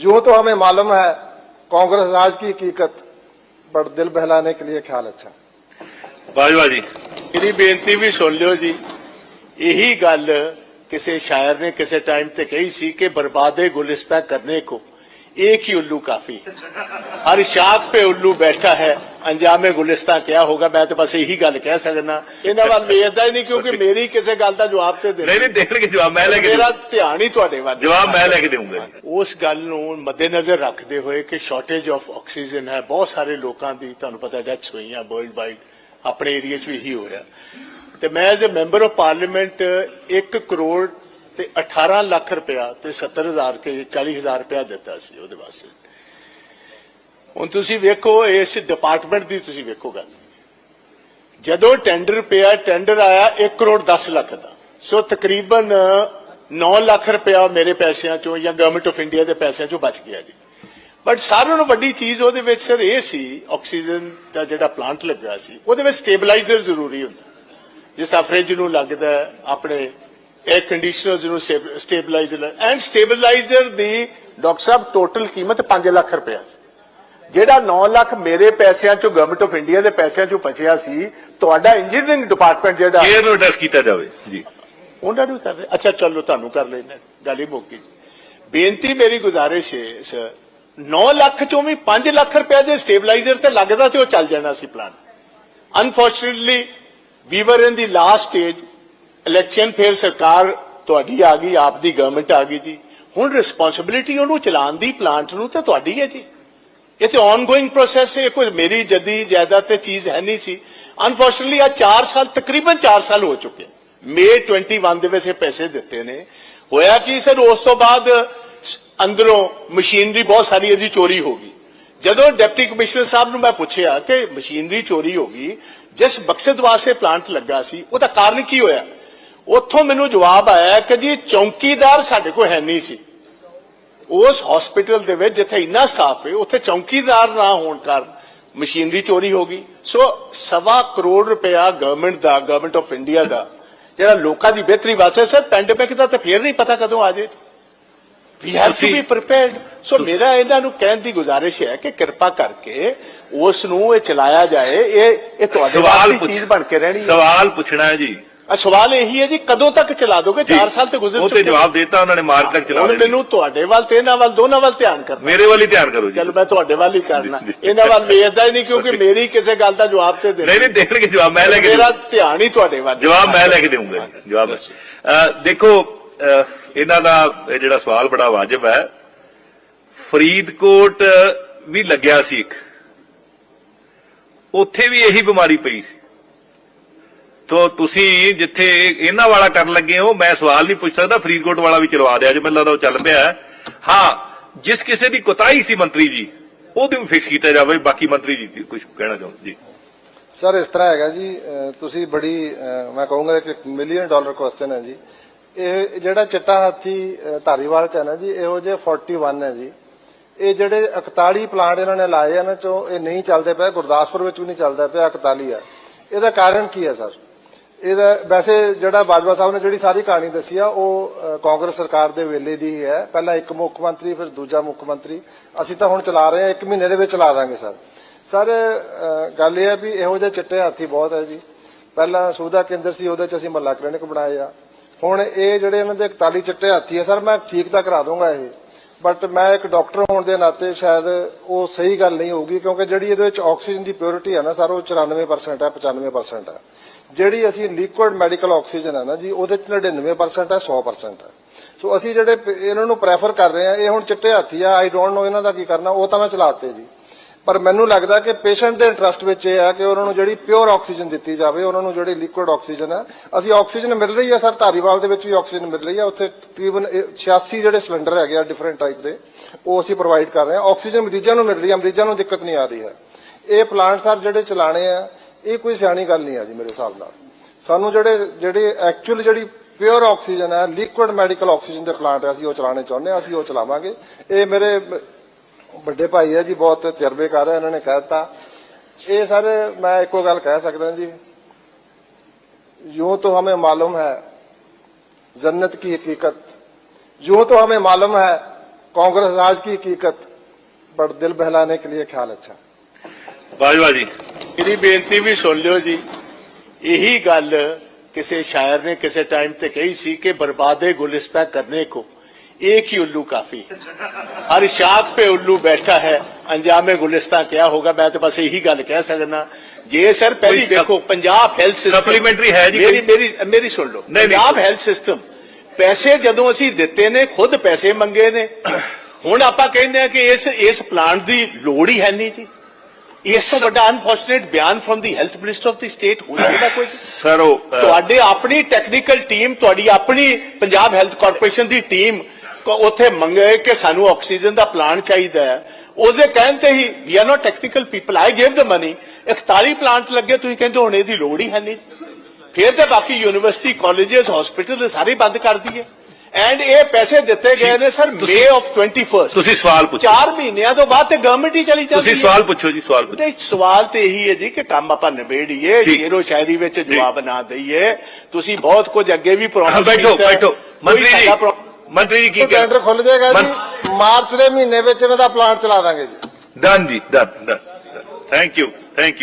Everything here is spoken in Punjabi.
यूं तो हमें मालूम है कांग्रेस राज की हकीकत पर दिल बहलाने के लिए ख्याल अच्छा ਬਾਜਵਾ ਜੀ ਮੇਰੀ ਬੇਨਤੀ ਵੀ ਸੁਣ ਲਿਓ ਜੀ ਇਹੀ ਗੱਲ ਕਿਸੇ ਸ਼ਾਇਰ ਨੇ ਕਿਸੇ ਟਾਈਮ ਤੇ ਕਹੀ ਸੀ ਕਿ ਬਰਬਾਦੇ ਗੁਲਿਸਤਾ ਕਰਨੇ ਕੋ एक ही उल्लू काफी हर शाख पे उल्लू बैठा है ਅੰਜਾਮੇ ਗੁਲਿਸਤਾ ਕਿਹਾ ਹੋਗਾ ਮੈਂ ਤਾਂ ਬਸ ਇਹੀ ਗੱਲ ਕਹਿ ਸਕਦਾ। ਇਹਨਾਂ ਵੱਲ ਵੇਖਦਾ ਹੀ ਨਹੀਂ ਕਿਉਂਕਿ ਮੇਰੀ ਕਿਸੇ ਗੱਲ ਦਾ ਜਵਾਬ ਤੇ ਦੇ ਨਹੀਂ ਨਹੀਂ ਦੇਣਗੇ ਜਵਾਬ ਮੈਂ ਲੈ ਕੇ ਮੇਰਾ ਧਿਆਨ ਹੀ ਤੁਹਾਡੇ ਵੱਲ ਜਵਾਬ ਮੈਂ ਲੈ ਕੇ ਦੇਵਾਂਗਾ ਉਸ ਗੱਲ ਨੂੰ ਮੱਦੇ ਨਜ਼ਰ ਰੱਖਦੇ ਹੋਏ ਕਿ ਸ਼ਾਰਟੇਜ ਆਫ ਆਕਸੀਜਨ ਹੈ ਬਹੁਤ ਸਾਰੇ ਲੋਕਾਂ ਦੀ ਤੁਹਾਨੂੰ ਪਤਾ ਡੈਥਸ ਹੋਈਆਂ ਵਰਲਡ ਵਾਈਡ ਆਪਣੇ ਏਰੀਆ 'ਚ ਵੀ ਇਹੀ ਹੋਇਆ ਤੇ ਮੈਂ as a member of parliament 1 crore ਤੇ 18 ਲੱਖ ਰੁਪਇਆ ਤੇ 70000 ਕੇ 40000 ਰੁਪਇਆ ਦਿੱਤਾ ਸੀ ਉਹਦੇ ਵਾਸਤੇ। ਹੁਣ ਤੁਸੀਂ ਵੇਖੋ, ਇਸ ਡਿਪਾਰਟਮੈਂਟ ਦੀ ਤੁਸੀਂ ਵੇਖੋ ਗੱਲ। ਜਦੋਂ ਟੈਂਡਰ ਪਿਆ ਟੈਂਡਰ ਆਇਆ 1 ਕਰੋੜ 10 ਲੱਖ ਦਾ। ਸੋ ਤਕਰੀਬਨ 9 ਲੱਖ ਰੁਪਇਆ ਮੇਰੇ ਪੈਸਿਆਂ ਚੋਂ ਜਾਂ ਗਵਰਨਮੈਂਟ ਆਫ ਇੰਡੀਆ ਦੇ ਪੈਸਿਆਂ ਚੋਂ ਬਚ ਗਿਆ ਜੀ। ਬਟ ਸਾਰਿਆਂ ਨੂੰ ਵੱਡੀ ਚੀਜ਼ ਉਹਦੇ ਵਿੱਚ ਸਰ ਇਹ ਸੀ ਆਕਸੀਜਨ ਦਾ ਜਿਹੜਾ ਪਲਾਂਟ ਲੱਗਾ ਸੀ, ਉਹਦੇ ਵਿੱਚ ਸਟੇਬਲਾਈਜ਼ਰ ਜ਼ਰੂਰੀ ਹੁੰਦਾ। ਜਿਸ ਤਰ੍ਹਾਂ ਫ੍ਰਿਜ ਨੂੰ ਲੱਗਦਾ, ਆਪਣੇ 에ਅਰ ਕੰਡੀਸ਼ਨਰਸ ਨੂੰ ਸਟੇਬਲਾਈਜ਼ਰ ਐਂਡ ਸਟੇਬਲਾਈਜ਼ਰ ਦੀ ਡਾਕਟਰ ਸਾਹਿਬ ਟੋਟਲ ਕੀਮਤ 5 ਲੱਖ ਰੁਪਇਆ ਸੀ। ਜਿਹੜਾ 9 ਲੱਖ ਮੇਰੇ ਪੈਸਿਆਂ ਚੋਂ ਗਵਰਨਮੈਂਟ ਆਫ ਇੰਡੀਆ ਦੇ ਪੈਸਿਆਂ ਚੋਂ ਬਚਿਆ ਸੀ ਤੁਹਾਡਾ ਇੰਜੀਨੀਅਰਿੰਗ ਡਿਪਾਰਟਮੈਂਟ ਜਿਹੜਾ ਕੇਅਰ ਨੂੰ ਐਡਰੈਸ ਕੀਤਾ ਜਾਵੇ ਜੀ। ਉਹਨਾਂ ਨੂੰ ਕਰ ਰਹੇ ਅੱਛਾ ਚਲੋ ਤੁਹਾਨੂੰ ਕਰ ਲੈਣਾ ਗੱਲ ਹੀ ਮੁੱਕ ਬੇਨਤੀ ਮੇਰੀ ਗੁਜ਼ਾਰਿਸ਼ ਹੈ ਸਰ 9 ਲੱਖ ਚੋਂ ਵੀ 5 ਲੱਖ ਰੁਪਏ ਦੇ ਸਟੇਬਲਾਈਜ਼ਰ ਤੇ ਲੱਗਦਾ ਤੇ ਉਹ ਚੱਲ ਜਾਣਾ ਸੀ plan unfortunately we were in the last stage election ਫਿਰ ਸਰਕਾਰ ਤੁਹਾਡੀ ਆ ਗਈ ਆਪ ਦੀ ਗਵਰਨਮੈਂਟ ਆ ਗਈ ਜੀ। ਹੁਣ ਰਿਸਪੌਂਸਿਬਿਲਿਟੀ ਉਹਨੂੰ ਚਲਾਉਣ ਦੀ ਪਲਾਂਟ ਨੂੰ ਤਾਂ ਤੁਹਾਡੀ ਹੈ ਜੀ। ਇਹ ਤੇ ਆਨਗੋਇੰਗ ਪ੍ਰੋਸੈਸ ਹੈ ਕੋਈ ਮੇਰੀ ਜਦੀ ਜਾਇਦਾਦ ਤੇ ਚੀਜ਼ ਹੈ ਨਹੀਂ ਸੀ। ਅਨਫੋਰਚੂਨਟਲੀ ਆ 4 ਸਾਲ, ਤਕਰੀਬਨ 4 ਸਾਲ ਹੋ ਚੁੱਕੇ ਮੇ 21 ਦੇ ਵਿੱਚ ਇਹ ਪੈਸੇ ਦਿੱਤੇ ਨੇ। ਹੋਇਆ ਕਿ ਸਰ, ਉਸ ਤੋਂ ਬਾਅਦ ਅੰਦਰੋਂ ਮਸ਼ੀਨਰੀ ਬਹੁਤ ਸਾਰੀ ਇਹਦੀ ਚੋਰੀ ਹੋ ਗਈ। ਜਦੋਂ ਡਿਪਟੀ ਕਮਿਸ਼ਨਰ ਸਾਹਿਬ ਨੂੰ ਮੈਂ ਪੁੱਛਿਆ ਕਿ ਮਸ਼ੀਨਰੀ ਚੋਰੀ ਹੋ ਗਈ, ਜਿਸ ਬਕਸਦ ਵਾਸਤੇ ਪਲਾਂਟ ਲੱਗਾ ਸੀ, ਉਹਦਾ ਕਾਰਨ ਕੀ ਹੋਇਆ? ਉੱਥੋਂ ਮੈਨੂੰ ਜਵਾਬ ਆਇਆ ਕਿ ਜੀ, ਚੌਕੀਦਾਰ ਸਾਡੇ ਕੋਲ ਹੈ ਨਹੀਂ ਸੀ। ਉਸ ਹਸਪੀਟਲ ਦੇ ਵਿੱਚ ਜਿੱਥੇ ਇੰਨਾ ਸਟਾਫ ਹੈ ਉੱਥੇ ਚੌਕੀਦਾਰ ਨਾ ਹੋਣ ਕਾਰਨ ਮਸ਼ੀਨਰੀ ਚੋਰੀ ਹੋ ਗਈ। ਸੋ ਸਵਾ ਕਰੋੜ ਰੁਪਇਆ ਗਵਰਨਮੈਂਟ ਦਾ ਗਵਰਨਮੈਂਟ ਆਫ ਇੰਡੀਆ ਦਾ ਜਿਹੜਾ ਲੋਕਾਂ ਦੀ ਬਿਹਤਰੀ ਵਾਸਤੇ ਸਰ ਪੈਂਡੇਮਿਕ ਦਾ ਤਾਂ ਫੇਰ ਨਹੀਂ ਪਤਾ ਕਦੋਂ ਆ ਜਾਏ we have to be prepared so ਮੇਰਾ ਇਹਨਾਂ ਨੂੰ ਕਹਿਣ ਦੀ ਗੁਜ਼ਾਰਿਸ਼ ਹੈ ਕਿ ਕਿਰਪਾ ਕਰਕੇ ਉਸ ਨੂੰ ਇਹ ਚਲਾਇਆ ਜਾਏ। ਇਹ ਇਹ ਤੁਹਾਡੇ ਵਾਸਤੇ ਚੀਜ਼ ਬਣ ਕੇ ਰਹਿਣੀ ਹੈ। ਸਵਾਲ ਪੁੱਛਣਾ ਹੈ ਜੀ। ਆ ਸਵਾਲ ਇਹੀ ਹੈ ਜੀ ਕਦੋਂ ਤੱਕ ਚਲਾ ਦੋਗੇ? 4 ਸਾਲ ਤੇ ਗੁਜ਼ਰ ਉਹ ਤੇ ਚੁੱਕੇ ਜਵਾਬ ਦਿੱਤਾ ਉਹਨਾਂ ਨੇ ਮਾਰਚ ਤੱਕ ਚਲਾ। ਮੈਨੂੰ ਤੁਹਾਡੇ ਵੱਲ ਤੇ ਇਹਨਾਂ ਵੱਲ ਦੋਨਾਂ ਵੱਲ ਧਿਆਨ ਕਰਨਾ। ਮੇਰੇ ਵੱਲ ਹੀ ਧਿਆਨ ਕਰੋ ਜੀ। ਚਲ ਮੈਂ ਤੁਹਾਡੇ ਵੱਲ ਹੀ ਕਰਨਾ। ਇਹਨਾਂ ਵੱਲ ਵੇਖਦਾ ਹੀ ਨਹੀਂ ਕਿਉਂਕਿ ਮੇਰੀ ਕਿਸੇ ਗੱਲ ਦਾ ਜਵਾਬ ਤੇ ਦੇ ਨਹੀਂ ਨਹੀਂ ਦੇਣਗੇ ਜਵਾਬ ਮੈਂ ਲੈ ਕੇ ਮੇਰਾ। ਧਿਆਨ ਹੀ ਤੁਹਾਡੇ ਵੱਲ ਜਵਾਬ ਮੈਂ ਲੈ ਕੇ ਦੇਵਾਂਗਾ ਜਵਾਬ ਦੇਖੋ ਇਹਨਾਂ ਦਾ ਜਿਹੜਾ ਸਵਾਲ ਬੜਾ ਵਾਜਬ ਹੈ। ਫਰੀਦਕੋਟ ਵੀ ਲੱਗਿਆ ਸੀ ਇੱਕ। ਉੱਥੇ ਵੀ ਇਹੀ ਬਿਮਾਰੀ ਪਈ ਸੀ। ਤੋ ਤੁਸੀਂ ਜਿੱਥੇ ਇਹਨਾਂ ਵਾਲਾ ਕਰਨ ਲੱਗੇ ਹੋ, ਮੈਂ ਸਵਾਲ ਨਹੀਂ ਪੁੱਛ ਸਕਦਾ, ਫਰੀਦਕੋਟ ਵਾਲਾ ਵੀ ਚਲਵਾ ਦਿਆ ਜੇ, ਮੈਨੂੰ ਲੱਗਦਾ ਉਹ ਚੱਲ ਪਿਆ ਹਾਂ। ਜਿਸ ਕਿਸੇ ਦੀ ਕੁਤਾਹੀ ਸੀ ਮੰਤਰੀ ਜੀ ਉਹਨੂੰ ਵੀ ਫਿਕਸ ਕੀਤਾ ਜਾਵੇ, ਬਾਕੀ ਮੰਤਰੀ ਜੀ ਕੁਝ ਕਹਿਣਾ ਚਾਹੁੰਦੇ ਜੀ। ਸਰ, ਇਸ ਤਰ੍ਹਾਂ ਹੈਗਾ ਜੀ ਤੁਸੀਂ ਬੜੀ ਮੈਂ ਕਹੂੰਗਾ ਕਿ ਮਿਲੀਅਨ ਡਾਲਰ ਕੁਐਸਚਨ ਹੈ ਜੀ। ਇਹ ਜਿਹੜਾ ਚਿੱਟਾ ਹਾਥੀ ਧਾਰੀਵਾਲ ਚ ਹੈ ਨਾ ਜੀ, ਇਹੋ ਜਿਹੇ 41 ਹੈ ਜੀ। ਇਹ ਜਿਹੜੇ 41 ਪਲਾਂਟ ਇਹਨਾਂ ਨੇ ਲਾਏ ਇਹਨਾਂ ਚੋਂ, ਇਹ ਨਹੀਂ ਚੱਲਦੇ ਪਏ, ਗੁਰਦਾਸਪੁਰ ਵਿੱਚ ਵੀ ਨਹੀਂ ਚੱਲਦਾ ਪਿਆ 41 ਆ। ਇਹਦਾ ਕਾਰਨ ਕੀ ਹੈ, ਸਰ? ਇਹਦਾ ਵੈਸੇ ਜਿਹੜਾ ਬਾਜਵਾ ਸਾਹਿਬ ਨੇ ਜਿਹੜੀ ਸਾਰੀ ਕਹਾਣੀ ਦੱਸੀ ਆ, ਉਹ ਕਾਂਗਰਸ ਸਰਕਾਰ ਦੇ ਵੇਲੇ ਦੀ ਹੈ ਪਹਿਲਾਂ ਇੱਕ ਮੁੱਖ ਮੰਤਰੀ, ਫਿਰ ਦੂਜਾ ਮੁੱਖ ਮੰਤਰੀ। ਅਸੀਂ ਤਾਂ ਹੁਣ ਚਲਾ ਰਹੇ ਹਾਂ, ਇੱਕ ਮਹੀਨੇ ਦੇ ਵਿੱਚ ਚਲਾ ਦਾਂਗੇ, ਸਰ। ਸਰ ਗੱਲ ਇਹ ਹੈ ਵੀ ਇਹੋ ਜਿਹੇ ਚਿੱਟੇ ਹਾਥੀ ਬਹੁਤ ਹੈ ਜੀ। ਪਹਿਲਾਂ ਸੁਵਿਧਾ ਕੇਂਦਰ ਸੀ, ਉਹਦੇ ਚ ਅਸੀਂ ਮੱਲਾ ਕਲੀਨਿਕ ਬਣਾਏ ਆ। ਹੁਣ ਇਹ ਜਿਹੜੇ ਇਹਨਾਂ ਦੇ 41 ਚਿੱਟੇ ਹਾਥੀ ਆ, ਸਰ, ਮੈਂ ਠੀਕ ਤਾਂ ਕਰਾ ਦੂੰਗਾ ਇਹ। ਬਟ ਮੈਂ ਇੱਕ ਡਾਕਟਰ ਹੋਣ ਦੇ ਨਾਤੇ ਸ਼ਾਇਦ ਉਹ ਸਹੀ ਗੱਲ ਨਹੀਂ ਹੋਊਗੀ, ਕਿਉਂਕਿ ਜਿਹੜੀ ਇਹਦੇ ਵਿੱਚ ਆਕਸੀਜਨ ਦੀ ਪਿਓਰਿਟੀ ਹੈ ਨਾ ਸਰ, ਉਹ 94% ਹੈ 95% ਹੈ ਜਿਹੜੀ ਅਸੀਂ ਲਿਕੁਇਡ ਮੈਡੀਕਲ ਆਕਸੀਜਨ ਹੈ ਨਾ ਜੀ, ਉਹਦੇ ਚ 99% ਹੈ 100% ਹੈ ਸੋ ਅਸੀਂ ਜਿਹੜੇ ਪ- ਇਹਨਾਂ ਨੂੰ ਪ੍ਰੈਫਰ ਕਰ ਰਹੇ ਆ, ਇਹ ਹੁਣ ਚਿੱਟੇ ਹਾਥੀ ਆ ਆਈ ਡੋਨਟ ਨੋ ਇਹਨਾਂ ਦਾ ਕੀ ਕਰਨਾ, ਉਹ ਤਾਂ ਮੈਂ ਚਲਾਤੇ ਜੀ। ਪਰ ਮੈਨੂੰ ਲੱਗਦਾ ਕਿ ਪੇਸ਼ੈਂਟ ਦੇ ਇੰਟਰਸਟ ਵਿੱਚ ਇਹ ਹੈ ਕਿ ਉਹਨਾਂ ਨੂੰ ਜਿਹੜੀ ਪਿਓਰ ਆਕਸੀਜਨ ਦਿੱਤੀ ਜਾਵੇ, ਉਹਨਾਂ ਨੂੰ ਜਿਹੜੀ ਲਿਕੁਇਡ ਆਕਸੀਜਨ ਹੈ ਅਸੀਂ ਆਕਸੀਜਨ ਮਿਲ ਰਹੀ ਹੈ ਸਰ, ਧਾਰੀਵਾਲ ਦੇ ਵਿੱਚ ਵੀ ਆਕਸੀਜਨ ਮਿਲ ਰਹੀ ਹੈ ਉੱਥੇ ਤਕਰੀਬਨ 86 ਜਿਹੜੇ ਸਿਲੰਡਰ ਹੈਗੇ ਆ ਡਿਫਰੈਂਟ ਟਾਈਪ ਦੇ, ਉਹ ਅਸੀਂ ਪ੍ਰੋਵਾਈਡ ਕਰ ਰਹੇ ਹਾਂ ਆਕਸੀਜਨ ਮਰੀਜ਼ਾਂ ਨੂੰ ਮਿਲ ਰਹੀ ਹੈ ਮਰੀਜ਼ਾਂ ਨੂੰ ਦਿੱਕਤ ਨਹੀਂ ਆ ਰਹੀ ਹੈ। ਇਹ ਪਲਾਂਟ ਸਰ ਜਿਹੜੇ ਚਲਾਣੇ ਆ, ਇਹ ਕੋਈ ਸਿਆਣੀ ਗੱਲ ਨਹੀਂ ਆ ਜੀ ਮੇਰੇ ਹਿਸਾਬ ਨਾਲ। ਸਾਨੂੰ ਜਿਹੜੇ ਜਿਹੜੇ ਐਕਚੁਅਲ ਜਿਹੜੀ ਪਿਓਰ ਆਕਸੀਜਨ ਹੈ ਲਿਕੁਇਡ ਮੈਡੀਕਲ ਆਕਸੀਜਨ ਦੇ ਪਲਾਂਟ ਅਸੀਂ ਉਹ ਚਲਾਉਣੇ ਚਾਹੁੰਦੇ ਹਾਂ ਅਸੀਂ ਉਹ ਚਲਾਵਾਂਗੇ। ਇਹ ਮੇਰੇ ਵੱਡੇ ਭਾਈ ਹੈ ਜੀ ਬਹੁਤ ਤਜਰਬੇਕਾਰ ਹੈ ਇਹਨਾਂ ਨੇ ਕਹਿ ਦਿੱਤਾ ਇਹ ਸਰ ਮੈਂ ਇੱਕੋ ਗੱਲ ਕਹਿ ਸਕਦਾ ਜੀ यूं तो हमें मालूम है जन्नत की हकीकत यूं तो हमें मालूम है कांग्रेस राज की हकीकत बट दिल बहलाने के लिए ख्याल अच्छा ਬਾਜਵਾ ਜੀ ਮੇਰੀ ਬੇਨਤੀ ਵੀ ਸੁਣ ਲਿਓ ਜੀ ਇਹੀ ਗੱਲ ਕਿਸੇ ਸ਼ਾਇਰ ਨੇ ਕਿਸੇ ਟਾਈਮ ਤੇ ਕਹੀ ਸੀ ਕਿ ਬਰਬਾਦੇ ਗੁਲਿਸਤਾ ਕਰਨੇ को एक ही उल्लू काफी हर शाख पे उल्लू बैठा है अंजामे गुलिस्तां क्या होगा मैं तो बस यही गल कह सकना ਜੇ ਸਰ ਪਹਿਲੀ ਕੋਈ ਸਪ- ਦੇਖੋ ਪੰਜਾਬ ਹੈਲਥ ਸਿਸਟਮ Supplementary ਹੈ ਜੀ ਮੇਰੀ ਕੋਈ? ਮੇਰੀ ਮੇਰੀ ਸੁਣ ਲਓ ਨਹੀਂ, ਨਹੀਂ। ਪੰਜਾਬ ਹੈਲਥ ਸਿਸਟਮ ਪੈਸੇ ਜਦੋਂ ਅਸੀਂ ਦਿੱਤੇ ਨੇ ਖੁਦ ਪੈਸੇ ਮੰਗੇ ਨੇ ਹੁਣ ਆਪਾਂ ਕਹਿੰਦੇ ਆ ਕਿ ਇਸ ਇਸ ਪਲਾਂਟ ਦੀ ਲੋੜ ਹੀ ਹੈ ਨਹੀਂ ਜੀ ਇਸ ਤੋਂ ਵੱਡਾ ਅਨਫੋਰਚੂਨੇਟ ਬਿਆਨ from the health minister of the state ਹੋ ਸਕਦਾ ਕੋਈ ਸਰ ਉਹ ਅ, ਤੁਹਾਡੇ ਆਪਣੀ ਟੈਕਨੀਕਲ ਟੀਮ ਤੁਹਾਡੀ ਆਪਣੀ ਪੰਜਾਬ ਹੈਲਥ ਕਾਰਪੋਰੇਸ਼ਨ ਦੀ ਟੀਮ ਉੱਥੇ ਮੰਗੇ ਕਿ ਸਾਨੂੰ ਆਕਸੀਜਨ ਦਾ ਪਲਾਨ ਚਾਹੀਦਾ ਹੈ। ਉਹਦੇ ਕਹਿਣ ਤੇ ਹੀ we are not technical people I give the money 41 plant ਲੱਗੇ ਤੁਸੀਂ ਕਹਿੰਦੇ ਹੁਣ ਇਹਦੀ ਲੋੜ ਹੀ ਹੈ ਨਹੀਂ। ਫਿਰ ਤੇ ਬਾਕੀ ਯੂਨੀਵਰਸਿਟੀ ਕਾਲਜਸ ਹਸਪੀਟਲ ਸਾਰੇ ਬੰਦ ਕਰ ਦਈਏ। ਐਂਡ ਇਹ ਪੈਸੇ ਦਿੱਤੇ ਗਏ ਨੇ ਸਰ ਮੇ ਆਫ 21st ਤੁਸੀਂ ਸਵਾਲ ਪੁੱਛੋ। ਚਾਰ ਮਹੀਨਿਆਂ ਤੋਂ ਬਾਅਦ ਤੇ ਗਵਰਨਮੈਂਟ ਹੀ ਚਲੀ ਜਾਂਦੀ ਤੁਸੀਂ ਸਵਾਲ ਪੁੱਛੋ ਜੀ ਸਵਾਲ ਪੁੱਛੋ। ਸਵਾਲ ਤੇ ਇਹੀ ਹੈ ਜੀ ਕਿ ਕੰਮ ਆਪਾਂ ਨਿਬੇੜੀਏ। ਸ਼ੇਰੋ ਸ਼ਾਇਰੀ ਵਿੱਚ ਜਵਾਬ ਨਾ ਦਈਏ। ਤੁਸੀਂ ਬਹੁਤ ਕੁਝ ਅੱਗੇ ਵੀ ਪ੍ਰੋਮਿਸ ਬੈਠੋ ਬੈਠੋ। ਮੰਤਰੀ ਜੀ। ਮੰਤਰੀ ਜੀ ਕੀ ਇਹ ਟੈਂਡਰ ਖੁੱਲ ਜਾਏਗਾ ਜੀ। ਮਾਰਚ ਦੇ ਮਹੀਨੇ ਵਿੱਚ ਇਹਨਾਂ ਦਾ ਪਲਾਂਟ ਚਲਾ ਦਾਂਗੇ ਜੀ। ਡਨ ਜੀ done done thank you thank you